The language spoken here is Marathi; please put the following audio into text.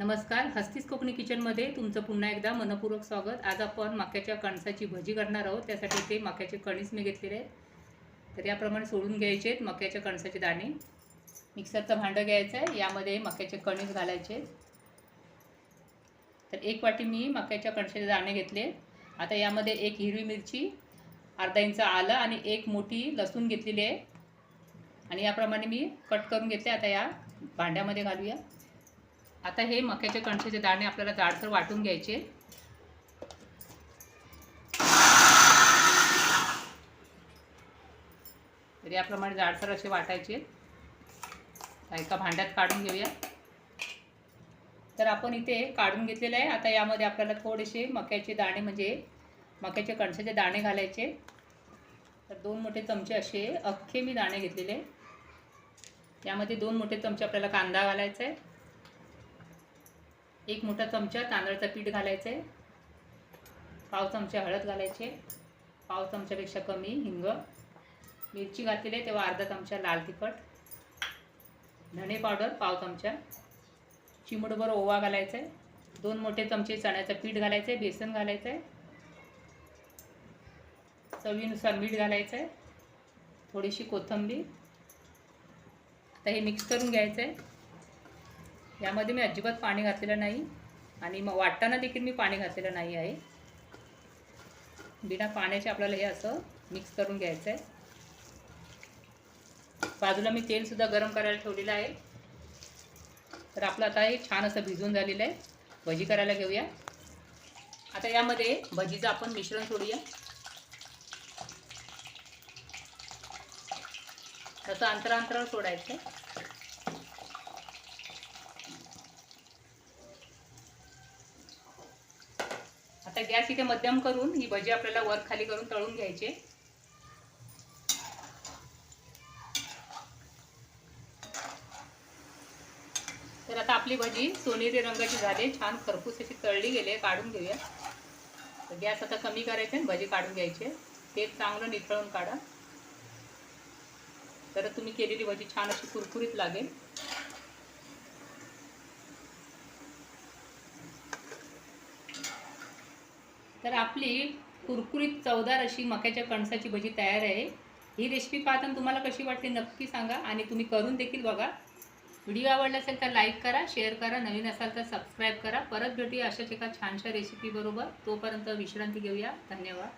नमस्कार हस्तीस कोकणी किचनमध्ये तुमचं पुन्हा एकदा मनपूर्वक स्वागत. आज आपण मक्याच्या कणसाची भजी करणार आहोत. त्यासाठी ते मक्याचे कणीस मी घेतलेले आहेत. तर याप्रमाणे सोडून घ्यायचे आहेत मक्याच्या कणसाचे दाणे. मिक्सरचं भांडं घ्यायचं आहे. यामध्ये मक्याचे कणीस घालायचे तर एक वाटी मी मक्याच्या कणसाचे दाणे घेतले आता यामध्ये एक हिरवी मिरची अर्धा इंच आलं आणि एक मोठी लसूण घेतलेली आहे. आणि याप्रमाणे मी कट करून घेतले. आता या भांड्यामध्ये घालूया. आता हे मक्याचे कणसाचे दाणे आपल्याला जाडसर वाटून घ्यायचे. तर याप्रमाणे जाडसर असे वाटायचे. एका भांड्यात काढून घेऊया. तर आपण इथे काढून घेतलेलं आहे. आता यामध्ये आपल्याला थोडेसे मक्याचे दाणे म्हणजे मक्याचे कणसाचे दाणे घालायचे. तर दोन मोठे चमचे असे अख्खे मी दाणे घेतलेले. यामध्ये दोन मोठे चमचे आपल्याला कांदा घालायचा आहे. एक मोठा चमचा तांदळाचं पीठ घालायचं आहे पाव चमचा हळद घालायचे. पाव चमच्यापेक्षा कमी हिंग. मिरची घातलेली आहे तेव्हा अर्धा चमचा लाल तिखट. धणे पावडर पाव चमचा. चिमूटभर ओवा घालायचा आहे दोन मोठे चमचे चण्याचं पीठ घालायचं आहे बेसन घालायचं आहे चवीनुसार मीठ घालायचं आहे थोडीशी कोथिंबीर. आता हे मिक्स करून घ्यायचं आहे यामध्ये मी अजिबात पाणी घातलेलं नाही आणि मग वाटताना देखील मी पाणी घातलेलं नाही आहे. बिना पाण्याचे आपल्याला हे असं मिक्स करून घ्यायचं आहे बाजूला मी तेलसुद्धा गरम करायला ठेवलेलं आहे. तर आपलं आता हे छान असं भिजून झालेलं आहे. भजी करायला घेऊया. आता यामध्ये भजीचं आपण मिश्रण सोडूया. तसं अंतरांतरावर सोडायचं. आता गॅस इथे मध्यम करून ही भजी आपल्याला वर खाली करून तळून घ्यायची तर आता आपली भजी सोनेरी रंगाची झाली छान खरपूस अशी तळली गेली काढून घेऊया. तर गॅस आता कमी करायचे आणि भजी काढून घ्यायचे तेल चांगलं निथळून काढा. तर तुम्ही केलेली भजी छान अशी कुरकुरीत लागेल. तर आपली कुरकुरीत चवदार अशी मक्याच्या कणसाची भजी तयार आहे. ही रेसिपी पाहताना तुम्हाला कशी वाटते नक्की सांगा आणि तुम्ही करून देखील बघा. व्हिडिओ आवडला असेल तर लाईक करा शेअर करा नवीन असाल तर सबस्क्राईब करा. परत भेटूया अशाच एका छानशा रेसिपीबरोबर तोपर्यंत विश्रांती घेऊया. धन्यवाद.